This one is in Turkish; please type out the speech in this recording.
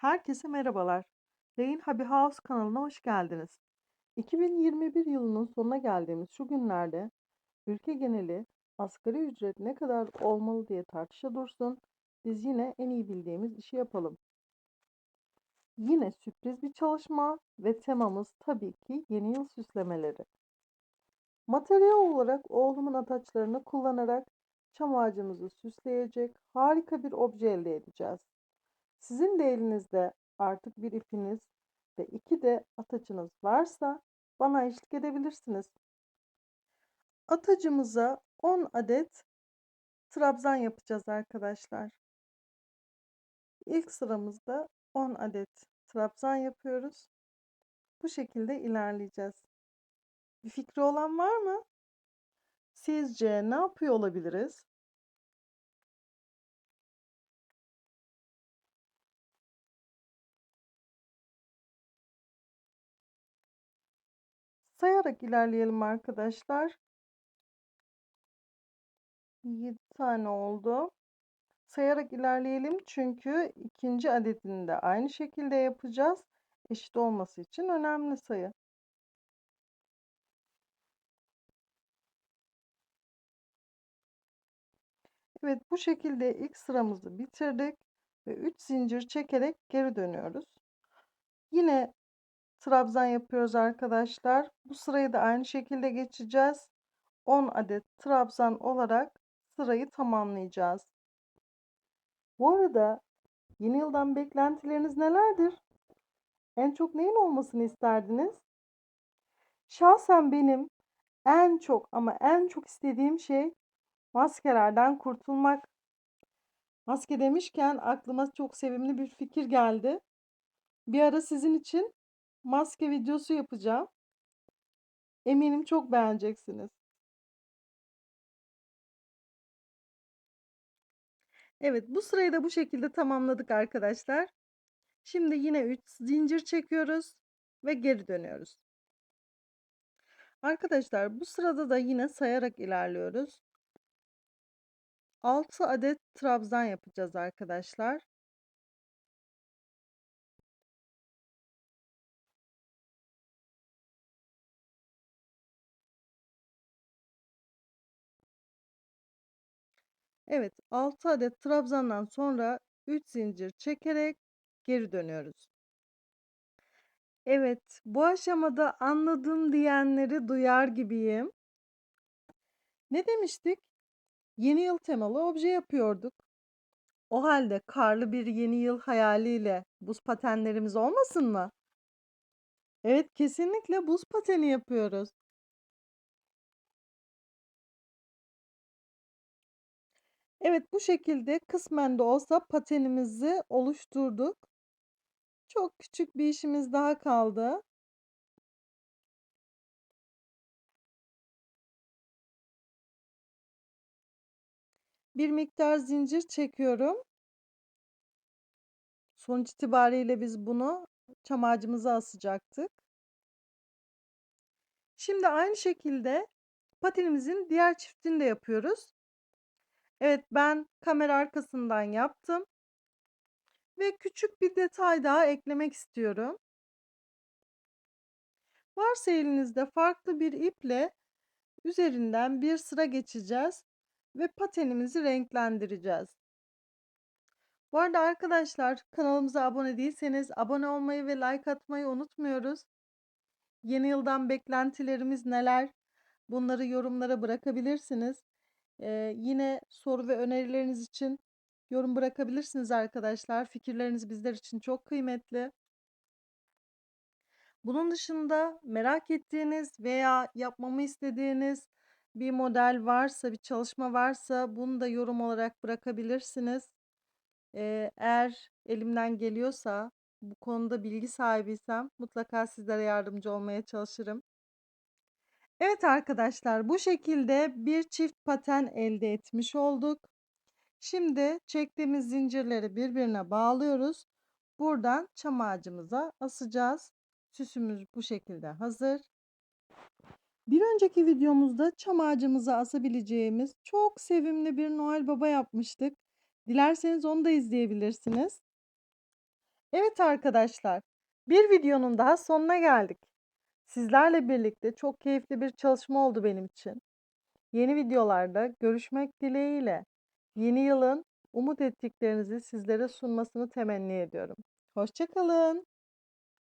Herkese merhabalar. Rain Hobby House kanalına hoş geldiniz. 2021 yılının sonuna geldiğimiz şu günlerde ülke geneli asgari ücret ne kadar olmalı diye tartışa dursun. Biz yine en iyi bildiğimiz işi yapalım. Yine sürpriz bir çalışma ve temamız tabii ki yeni yıl süslemeleri. Materyal olarak oğlumun ataçlarını kullanarak çam ağacımızı süsleyecek harika bir obje elde edeceğiz. Sizin de elinizde artık bir ipiniz ve iki de ataçınız varsa bana eşlik edebilirsiniz. Atacımıza 10 adet trabzan yapacağız arkadaşlar. İlk sıramızda 10 adet trabzan yapıyoruz. Bu şekilde ilerleyeceğiz. Bir fikri olan var mı? Sizce ne yapıyor olabiliriz? Sayarak ilerleyelim arkadaşlar. 7 tane oldu. Sayarak ilerleyelim çünkü ikinci adetini de aynı şekilde yapacağız. Eşit olması için önemli sayı. Evet bu şekilde ilk sıramızı bitirdik ve 3 zincir çekerek geri dönüyoruz. Yine trabzan yapıyoruz arkadaşlar. Bu sırayı da aynı şekilde geçeceğiz. 10 adet trabzan olarak sırayı tamamlayacağız. Bu arada yeni yıldan beklentileriniz nelerdir? En çok neyin olmasını isterdiniz? Şahsen benim en çok ama en çok istediğim şey maskelerden kurtulmak. Maske demişken aklıma çok sevimli bir fikir geldi. Bir ara sizin için maske videosu yapacağım. Eminim çok beğeneceksiniz. Evet, bu sırayı da bu şekilde tamamladık arkadaşlar. Şimdi yine 3 zincir çekiyoruz ve geri dönüyoruz. Arkadaşlar bu sırada da yine sayarak ilerliyoruz. 6 adet trabzan yapacağız arkadaşlar. Evet, 6 adet trabzandan sonra 3 zincir çekerek geri dönüyoruz. Evet, bu aşamada anladım diyenleri duyar gibiyim. Ne demiştik? Yeni yıl temalı obje yapıyorduk. O halde karlı bir yeni yıl hayaliyle buz patenlerimiz olmasın mı? Evet, kesinlikle buz pateni yapıyoruz. Evet, bu şekilde kısmen de olsa patenimizi oluşturduk. Çok küçük bir işimiz daha kaldı. Bir miktar zincir çekiyorum. Sonuç itibariyle biz bunu çam ağacımıza asacaktık. Şimdi aynı şekilde patenimizin diğer çiftini de yapıyoruz. Evet ben kamera arkasından yaptım. Ve küçük bir detay daha eklemek istiyorum. Varsa elinizde farklı bir iple üzerinden bir sıra geçeceğiz ve patenimizi renklendireceğiz. Bu arada arkadaşlar kanalımıza abone değilseniz abone olmayı ve like atmayı unutmuyoruz. Yeni yıldan beklentilerimiz neler? Bunları yorumlara bırakabilirsiniz. Ee, yine soru ve önerileriniz için yorum bırakabilirsiniz arkadaşlar. Fikirleriniz bizler için çok kıymetli. Bunun dışında merak ettiğiniz veya yapmamı istediğiniz bir model varsa, bir çalışma varsa bunu da yorum olarak bırakabilirsiniz. Ee, eğer elimden geliyorsa, bu konuda bilgi sahibiysem mutlaka sizlere yardımcı olmaya çalışırım. Evet arkadaşlar bu şekilde bir çift paten elde etmiş olduk. Şimdi çektiğimiz zincirleri birbirine bağlıyoruz. Buradan çam ağacımıza asacağız. Süsümüz bu şekilde hazır. Bir önceki videomuzda çam ağacımıza asabileceğimiz çok sevimli bir Noel Baba yapmıştık. Dilerseniz onu da izleyebilirsiniz. Evet arkadaşlar, bir videonun daha sonuna geldik. Sizlerle birlikte çok keyifli bir çalışma oldu benim için. Yeni videolarda görüşmek dileğiyle. Yeni yılın umut ettiklerinizi sizlere sunmasını temenni ediyorum. Hoşça kalın.